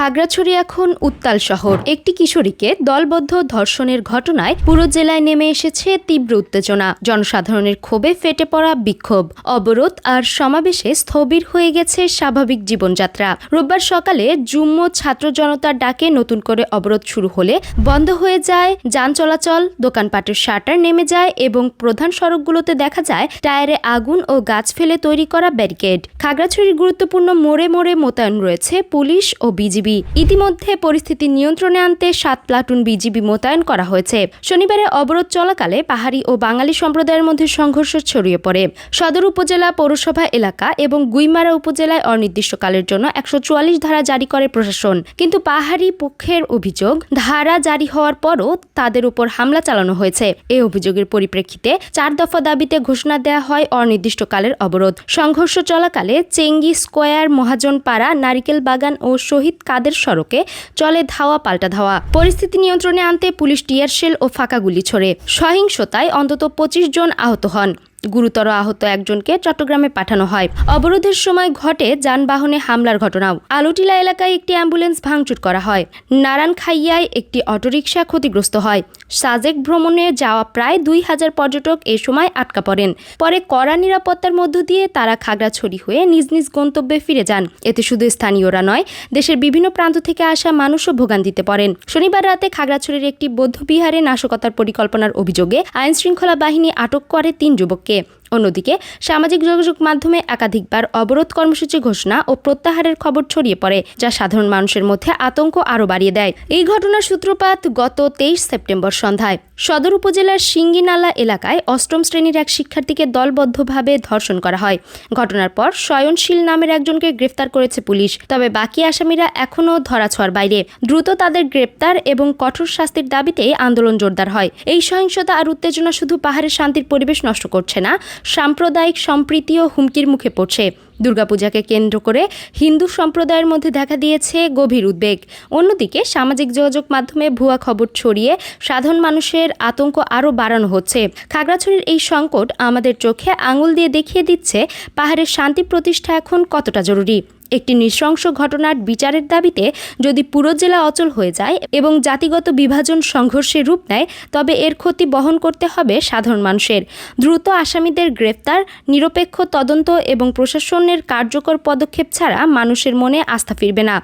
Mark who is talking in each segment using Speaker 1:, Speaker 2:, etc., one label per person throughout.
Speaker 1: খাগড়াছড়ি এখন উত্তাল শহর। একটি কিশোরীকে দলবদ্ধ ধর্ষণের ঘটনায় পুরো জেলায় নেমে এসেছে তীব্র উত্তেজনা। জনসাধারণের ক্ষোভে ফেটে পড়া বিক্ষোভ। অবরোধ আর সমাবেশে স্থবির হয়ে গেছে স্বাভাবিক জীবনযাত্রা। রোববার সকালে জুম্ম ছাত্র জনতার ডাকে নতুন করে অবরোধ শুরু হলে বন্ধ হয়ে যায় যান চলাচল, দোকানপাটের শাটার নেমে যায় এবং প্রধান সড়কগুলোতে দেখা যায় টায়ারে আগুন ও গাছ ফেলে তৈরি করা ব্যারিকেড। খাগড়াছড়ির গুরুত্বপূর্ণ মোড়ে মোড়ে মোতায়েন রয়েছে পুলিশ ও বিজিবি ইতিমধ্যে পরিস্থিতি নিয়ন্ত্রণে আনতে সাত প্লাটুন বিজিবি মোতায়েন করা হয়েছে। শনিবারে অবরোধ চলাকালে পাহাড়ি ও বাঙালি সম্প্রদায়ের মধ্যে সংঘর্ষ ছড়িয়ে পড়ে। সদর উপজেলা, পৌরসভা এলাকা এবং গুইমারা উপজেলায় অনির্দিষ্টকালের জন্য একশো চুয়াল্লিশ ধারা জারি করে প্রশাসন। কিন্তু পাহাড়ি পক্ষের অভিযোগ ধারা জারি হওয়ার পরও তাদের উপর হামলা চালানো হয়েছে। এই অভিযোগের পরিপ্রেক্ষিতে চার দফা দাবিতে ঘোষণা দেওয়া হয় অনির্দিষ্টকালের অবরোধ। সংঘর্ষ চলাকালে চেঙ্গি স্কোয়ার মহাজন পাড়া নারিকেল বাগান ও শহীদ কাদের সড়কে চলে ধাওয়া পাল্টা ধাওয়া। পরিস্থিতি নিয়ন্ত্রণে আনতে পুলিশ টিয়ার শেল ও ফাঁকা গুলি ছোড়ে। সহিংসতায় অন্তত পঁচিশ জন আহত হন। গুরুতর আহত একজনকে চট্টগ্রামে পাঠানো হয়। অবরোধের সময় ঘটে যানবাহনে হামলার ঘটনাও। আলুটিলা এলাকায় একটি অ্যাম্বুলেন্স ভাঙচুর করা হয়। নারায়ণখাইয়ায় একটি অটোরিকশা ক্ষতিগ্রস্ত হয়। সাজেক ভ্রমণে যাওয়া প্রায় দুই হাজার পর্যটক এ সময় আটকা পড়েন। পরে কড়া নিরাপত্তার মধ্য দিয়ে তারা খাগড়াছড়ি হয়ে নিজ নিজ গন্তব্যে ফিরে যান। এতে শুধু স্থানীয়রা নয়, দেশের বিভিন্ন প্রান্ত থেকে আসা মানুষও ভোগান্তিতে পড়েন। শনিবার রাতে খাগড়াছড়ির একটি বৌদ্ধবিহারে নাশকতার পরিকল্পনার অভিযোগে আইনশৃঙ্খলা বাহিনী আটক করে তিন যুবককে। que অন্যদিকে, সামাজিক যোগাযোগ মাধ্যমে একাধিকবার অবরোধ কর্মসূচি ঘোষণা ও প্রত্যাহারের খবর ছড়িয়ে পড়ে, যা সাধারণ মানুষের মধ্যে আতঙ্ক আরও বাড়িয়ে দেয়। এই ঘটনার সূত্রপাত গত তেইশ সেপ্টেম্বর সন্ধ্যায়। সদর উপজেলার সিঙ্গিনালা এলাকায় অষ্টম শ্রেণির এক শিক্ষার্থীকে দলবদ্ধভাবে ধর্ষণ করা হয়। ঘটনার পর স্বয়নশীল নামের একজনকে গ্রেফতার করেছে পুলিশ, তবে বাকি আসামিরা এখনও ধরাছোঁয়ার বাইরে। দ্রুত তাদের গ্রেপ্তার এবং কঠোর শাস্তির দাবিতে আন্দোলন জোরদার হয়। এই সহিংসতা আর উত্তেজনা শুধু পাহাড়ের শান্তির পরিবেশ নষ্ট করছে না সাম্প্রদায়িক সম্প্রীতিও হুমকির মুখে পড়ছে। দুর্গাপূজাকে কেন্দ্র করে হিন্দু সম্প্রদায়ের মধ্যে দেখা দিয়েছে গভীর উদ্বেগ। অন্যদিকে সামাজিক যোগাযোগ মাধ্যমে ভুয়া খবর ছড়িয়ে সাধারণ মানুষের আতঙ্ক আরও বাড়ানো হচ্ছে। খাগড়াছড়ির এই সংকট আমাদের চোখে আঙুল দিয়ে দেখিয়ে দিচ্ছে পাহাড়ের শান্তি প্রতিষ্ঠা এখন কতটা জরুরি। একটি নৃশংস ঘটনার বিচারের দাবিতে যদি পুরো জেলা অচল হয়ে যায় এবং জাতিগত বিভাজন সংঘর্ষের রূপ নেয়, তবে এর ক্ষতি বহন করতে হবে সাধারণ মানুষের। দ্রুত আসামিদের গ্রেফতার, নিরপেক্ষ তদন্ত এবং প্রশাসনের কার্যকর পদক্ষেপ ছাড়া মানুষের মনে আস্থা ফিরবে না।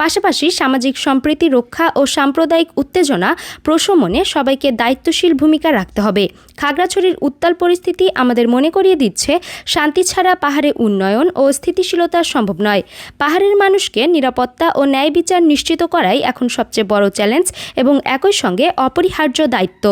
Speaker 1: পাশাপাশি সামাজিক সম্প্রীতি রক্ষা ও সাম্প্রদায়িক উত্তেজনা প্রশমনে সবাইকে দায়িত্বশীল ভূমিকা রাখতে হবে। খাগড়াছড়ির উত্তাল পরিস্থিতি আমাদের মনে করিয়ে দিচ্ছে, শান্তি ছাড়া পাহাড়ে উন্নয়ন ও স্থিতিশীলতা সম্ভব নয়। পাহাড়ের মানুষকে নিরাপত্তা ও ন্যায় বিচার নিশ্চিত করাই এখন সবচেয়ে বড় চ্যালেঞ্জ এবং একই সঙ্গে অপরিহার্য দায়িত্ব।